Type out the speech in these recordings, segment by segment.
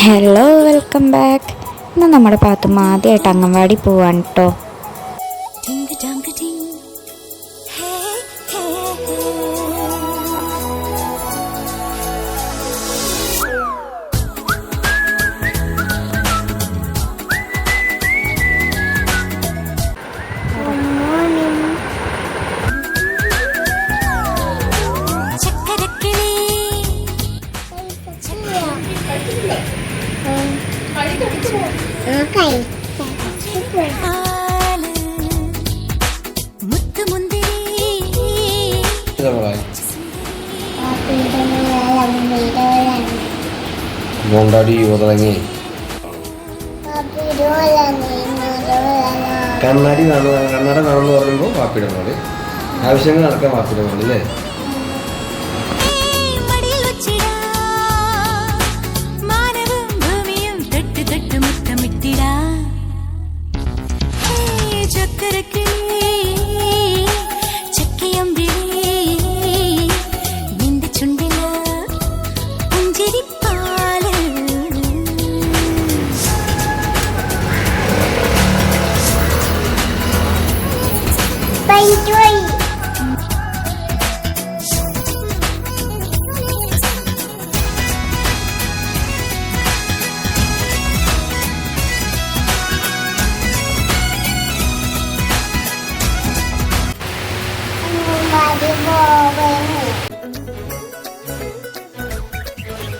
Hello welcome back ഇന്ന് നമ്മുടെ പാത്തുമ്മ ആദ്യമായിട്ട് അംഗൻവാടി പോവാണ് കേട്ടോ മോണ്ടാടി ഉറങ്ങി കണ്ണാടി കണ്ണാടി കാണുമെന്ന് പറയുമ്പോൾ വാപ്പിയുടെ ആവശ്യങ്ങൾ നടക്കാൻ മോൾ അല്ലേ சிரிப்பு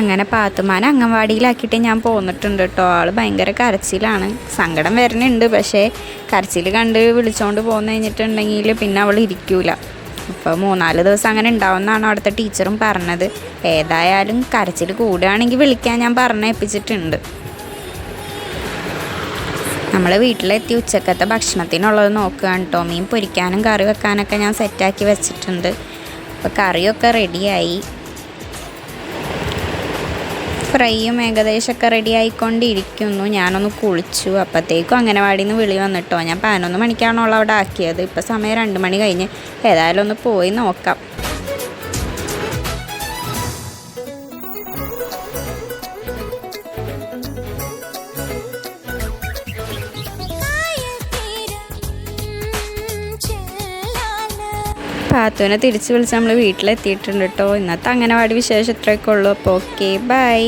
അങ്ങനെ പാത്തുമാനെ അംഗൻവാടിയിലാക്കിയിട്ട് ഞാൻ പോന്നിട്ടുണ്ട് കേട്ടോ. ആൾ ഭയങ്കര കരച്ചിലാണ്. സങ്കടം വരുന്നുണ്ട്. പക്ഷേ കരച്ചിൽ കണ്ട് വിളിച്ചോണ്ട് പോന്നു കഴിഞ്ഞിട്ടുണ്ടെങ്കിൽ പിന്നെ അവൾ ഇരിക്കൂല. അപ്പോൾ മൂന്നാൽ ദിവസം അങ്ങനെ ഉണ്ടാവുമെന്നാണ് അവിടുത്തെ ടീച്ചറും പറഞ്ഞത്. ഏതായാലും കരച്ചിൽ കൂടുകയാണെങ്കിൽ വിളിക്കാൻ ഞാൻ പറഞ്ഞേൽപ്പിച്ചിട്ടുണ്ട് നമ്മൾ വീട്ടിലെത്തി ഉച്ചക്കത്തെ ഭക്ഷണത്തിനുള്ളത് നോക്കുകയാണ് കേട്ടോ. മീൻ പൊരിക്കാനും കറി വെക്കാനൊക്കെ ഞാൻ സെറ്റാക്കി വെച്ചിട്ടുണ്ട്. അപ്പോൾ കറിയൊക്കെ റെഡിയായി ഫ്രൈയും ഏകദേശമൊക്കെ റെഡി ആയിക്കൊണ്ടിരിക്കുന്നു. ഞാനൊന്ന് കുളിച്ചു. അപ്പോഴത്തേക്കും അംഗനവാടിയിൽ നിന്ന് വിളി വന്നിട്ടോ. ഞാൻ പതിനൊന്ന് മണിക്കാണുള്ള അവിടെ ആക്കിയത്. ഇപ്പോൾ സമയം രണ്ട് മണി കഴിഞ്ഞ്. ഏതായാലും ഒന്ന് പോയി നോക്കാം. പാത്തുവിനെ തിരിച്ച് വിളിച്ച് നമ്മൾ വീട്ടിലെത്തിയിട്ടുണ്ട് കേട്ടോ ഇന്നത്തെ അംഗനവാടി വിശേഷം ഇത്രയൊക്കെ ഉള്ളൂ. അപ്പോൾ ഓക്കെ ബൈ